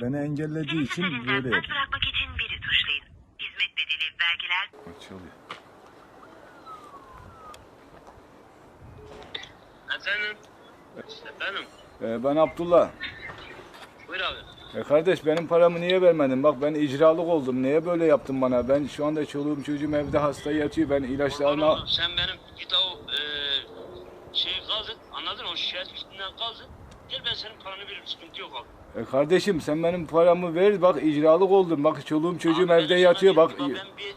beni engellediği için böyle yapıyor. bırakmak için biri tuşlayın. Hizmet bedeli, vergiler, Çalıyor. Efendim? Efendim? Ee, ben Abdullah. Buyur abi. E kardeş benim paramı niye vermedin? Bak ben icralık oldum. Niye böyle yaptın bana? Ben şu anda çoluğum çocuğum evde hasta yatıyor. Ben Kurban ilaçlarını... oldum. Sen benim git o e, şeyi kaldır. Anladın mı? O şikayet üstünden kaldır. Gel ben senin paranı veririm. Sıkıntı yok abi. E kardeşim sen benim paramı ver. Bak icralık oldum. Bak çoluğum çocuğum Abi evde yatıyor. Bak Ben bir,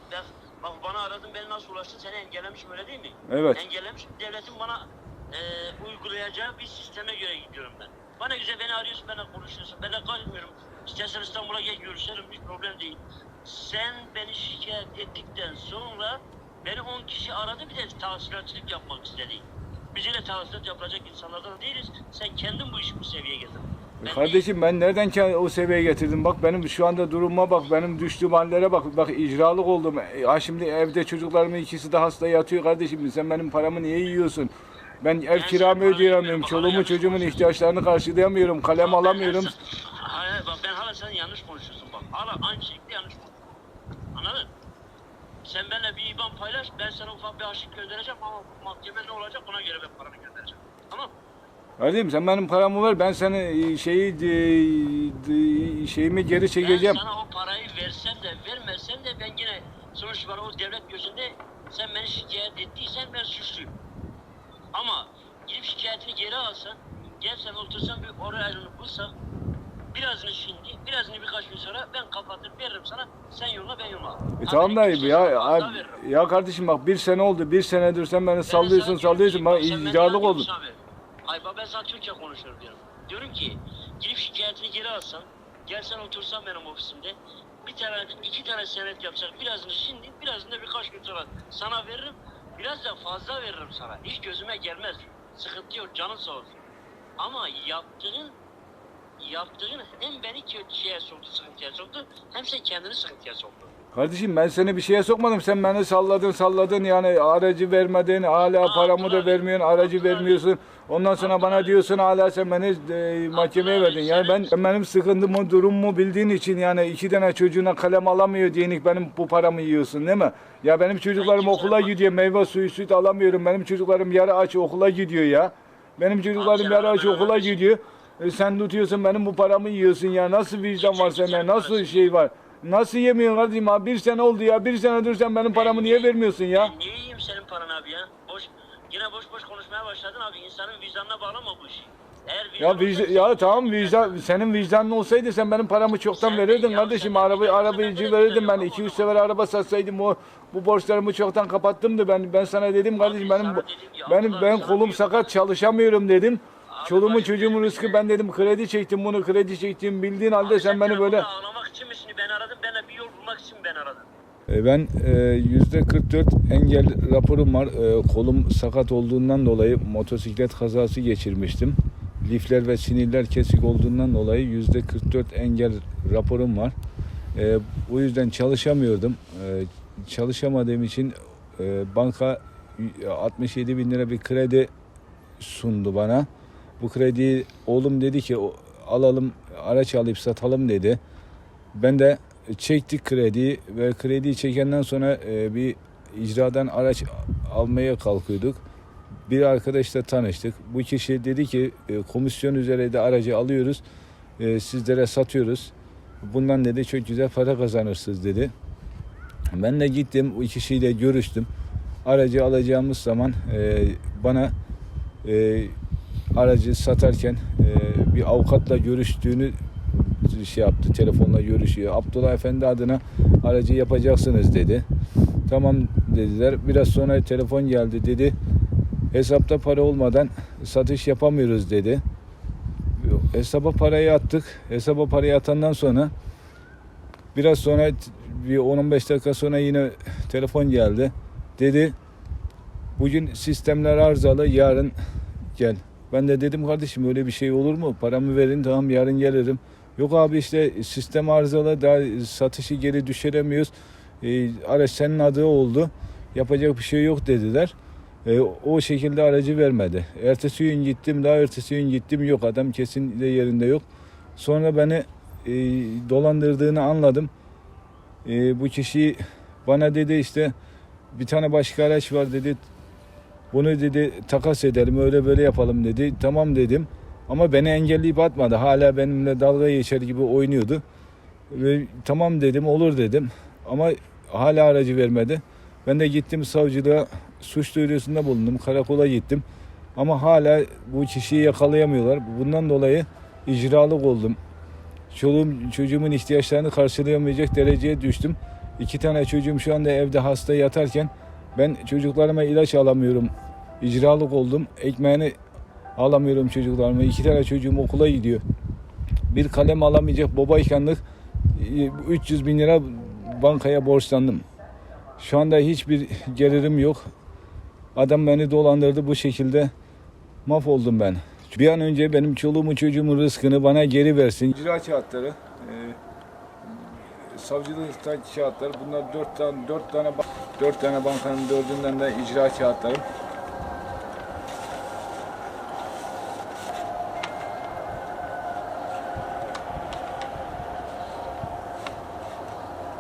bak bana aradın beni nasıl ulaştın seni engellemişim öyle değil mi? Evet. Engellemişim. Devletin bana e, uygulayacağı bir sisteme göre gidiyorum ben. Bana güzel beni arıyorsun benimle konuşuyorsun. Ben de kalmıyorum. İstersen İstanbul'a gel görüşelim hiç problem değil. Sen beni şikayet ettikten sonra beni 10 kişi aradı bir de tahsilatçılık yapmak istedi. Biz yine tahsilat yapacak insanlardan değiliz. Sen kendin bu işi bu seviyeye getirdin. Ben. Kardeşim ben nereden o seviyeye getirdim? Bak benim şu anda durumuma bak. Benim düştüğüm hallere bak. Bak icralık oldum. E, Ha şimdi evde çocuklarımın ikisi de hasta yatıyor kardeşim. Sen benim paramı niye yiyorsun? Ben ev Ben kiramı sana ödeyemiyorum. Çoluğumun yanlış çocuğumun konuşuyorsun. ihtiyaçlarını karşılayamıyorum. Kalem Bak, ben alamıyorum. her- Hayır bak ben hala sen yanlış konuşuyorsun bak. Hala aynı şekilde yanlış konuşuyorsun. Anladın? Sen benimle bir IBAN paylaş, ben sana ufak bir harçlık göndereceğim ama mahkeme ne olacak ona göre ben paranı göndereceğim. Tamam Kardeşim sen benim paramı ver. Ben seni e, şeyi e, şeyimi geri çekeceğim. Ben sana o parayı versem de vermesem de ben yine sonuç var o devlet gözünde sen beni şikayet ettiysen ben suçluyum. Ama gidip şikayetini geri alsan, gelsen otursan bir oraya ayrılıp bulsan birazını şimdi, birazını birkaç gün sonra ben kapatır veririm sana. Sen yolla ben yolla. E tamam da ya, sene ya, kardeşim bak bir sene oldu. Bir senedir sen beni Ben sallıyorsun sallıyorsun. bak icralık oldun. abi. Ay bak ben sana Türkçe konuşuyorum diyorum. Diyorum ki gidip şikayetini geri alsan, gelsen otursan benim ofisimde bir tane, iki tane senet yapsak birazını şimdi, birazını da birkaç gün sonra sana veririm. Biraz da fazla veririm sana. Hiç gözüme gelmez. Sıkıntı yok, canın sağ olsun. Ama yaptığın yaptığın hem beni kötü şeye soktu, sıkıntıya soktu, hem sen kendini sıkıntıya soktun. Kardeşim ben seni bir şeye sokmadım. Sen beni salladın salladın yani aracı vermedin. Hala paramı da vermiyorsun. Aracı vermiyorsun. Ondan sonra bana diyorsun hala sen beni e, mahkemeye verdin. Yani ben benim sıkıntımı durumumu bildiğin için yani iki tane çocuğuna kalem alamıyor diyenik benim bu paramı yiyorsun değil mi? Ya benim çocuklarım okula gidiyor. Meyve suyu süt alamıyorum. Benim çocuklarım yarı aç okula gidiyor ya. Benim çocuklarım yarı aç okula gidiyor. E, sen tutuyorsun benim bu paramı yiyorsun ya. Nasıl vicdan var sende? Nasıl şey var? Nasıl yemiyorsun kardeşim abi? Bir sene oldu ya. Bir senedir sen benim paramı niye vermiyorsun ya? Ben niye yiyeyim senin paranı abi ya? Boş, yine boş boş konuşmaya başladın abi. İnsanın vicdanına bağlama bu işi. Eğer Ya vicdan olsaydı- ya tamam vicdan senin vicdanın olsaydı sen benim paramı çoktan Sen- verirdin ya kardeşim. sen- Araba ya sen arabacı neden verirdim ben. yapamam 2 3 o sefer araba satsaydım o bu borçlarımı çoktan kapattımdı ben. Ben sana dedim kardeşim benim sana bu- dedim ya, benim Allah ben sana kolum sakat çalışamıyorum dedim. Abi Çoluğumun çocuğumun rızkı şey. ben dedim kredi çektim bunu kredi çektim bildiğin halde sen beni böyle Ağlamak için mi şimdi bulmak için ben aradım. E, Ben e, yüzde 44 engel raporum var. E, Kolum sakat olduğundan dolayı motosiklet kazası geçirmiştim. Lifler ve sinirler kesik olduğundan dolayı yüzde 44 engel raporum var. Bu yüzden çalışamıyordum. Çalışamadığım için banka 67 bin lira bir kredi sundu bana. Bu krediyi oğlum dedi ki "O- alalım araç alıp satalım dedi. Ben de çektik krediyi ve krediyi çekenden sonra e, bir icradan araç almaya kalkıyorduk. Bir arkadaşla tanıştık. Bu kişi dedi ki e, komisyon üzere de aracı alıyoruz. e, sizlere satıyoruz. Bundan dedi çok güzel para kazanırsınız dedi. Ben de gittim o kişiyle görüştüm. Aracı alacağımız zaman bana aracı satarken bir avukatla görüştüğünü şey yaptı telefonla görüşüyor. Abdullah Efendi adına aracı yapacaksınız dedi. Tamam dediler. Biraz sonra telefon geldi dedi. Hesapta para olmadan satış yapamıyoruz dedi. Hesaba parayı attık. Hesaba parayı atandan sonra biraz sonra bir 10-15 dakika sonra yine telefon geldi. Dedi bugün sistemler arızalı yarın gel. Ben de dedim kardeşim öyle bir şey olur mu? Paramı verin tamam yarın gelirim. Yok abi işte sistem arızalı daha satışı geri düşüremiyoruz. E, araç senin adı oldu. Yapacak bir şey yok dediler. E, o şekilde aracı vermedi. Ertesi gün gittim daha ertesi gün gittim yok adam kesin de yerinde yok. Sonra beni e, dolandırdığını anladım. E, bu kişi bana dedi işte bir tane başka araç var dedi. Bunu dedi takas edelim öyle böyle yapalım dedi. Tamam dedim. Ama beni engelleyip atmadı. Hala benimle dalga geçer gibi oynuyordu. Ve tamam dedim olur dedim. Ama hala aracı vermedi. Ben de gittim savcılığa suç duyurusunda bulundum. Karakola gittim. Ama hala bu kişiyi yakalayamıyorlar. Bundan dolayı icralık oldum. Çoluğum, çocuğumun ihtiyaçlarını karşılayamayacak dereceye düştüm. İki tane çocuğum şu anda evde hasta yatarken ben çocuklarıma ilaç alamıyorum. İcralık oldum. Ekmeğini alamıyorum çocuklarıma. İki tane çocuğum okula gidiyor. Bir kalem alamayacak babaykenlik e, 300 bin lira bankaya borçlandım. Şu anda hiçbir gelirim yok. Adam beni dolandırdı bu şekilde. Mahvoldum ben. Bir an önce benim çoluğumun çocuğumun rızkını bana geri versin. İcra kağıtları, e, savcılıkta kağıtlar. Bunlar dört tane, dört tane, dört tane bankanın dördünden de icra kağıtlarım.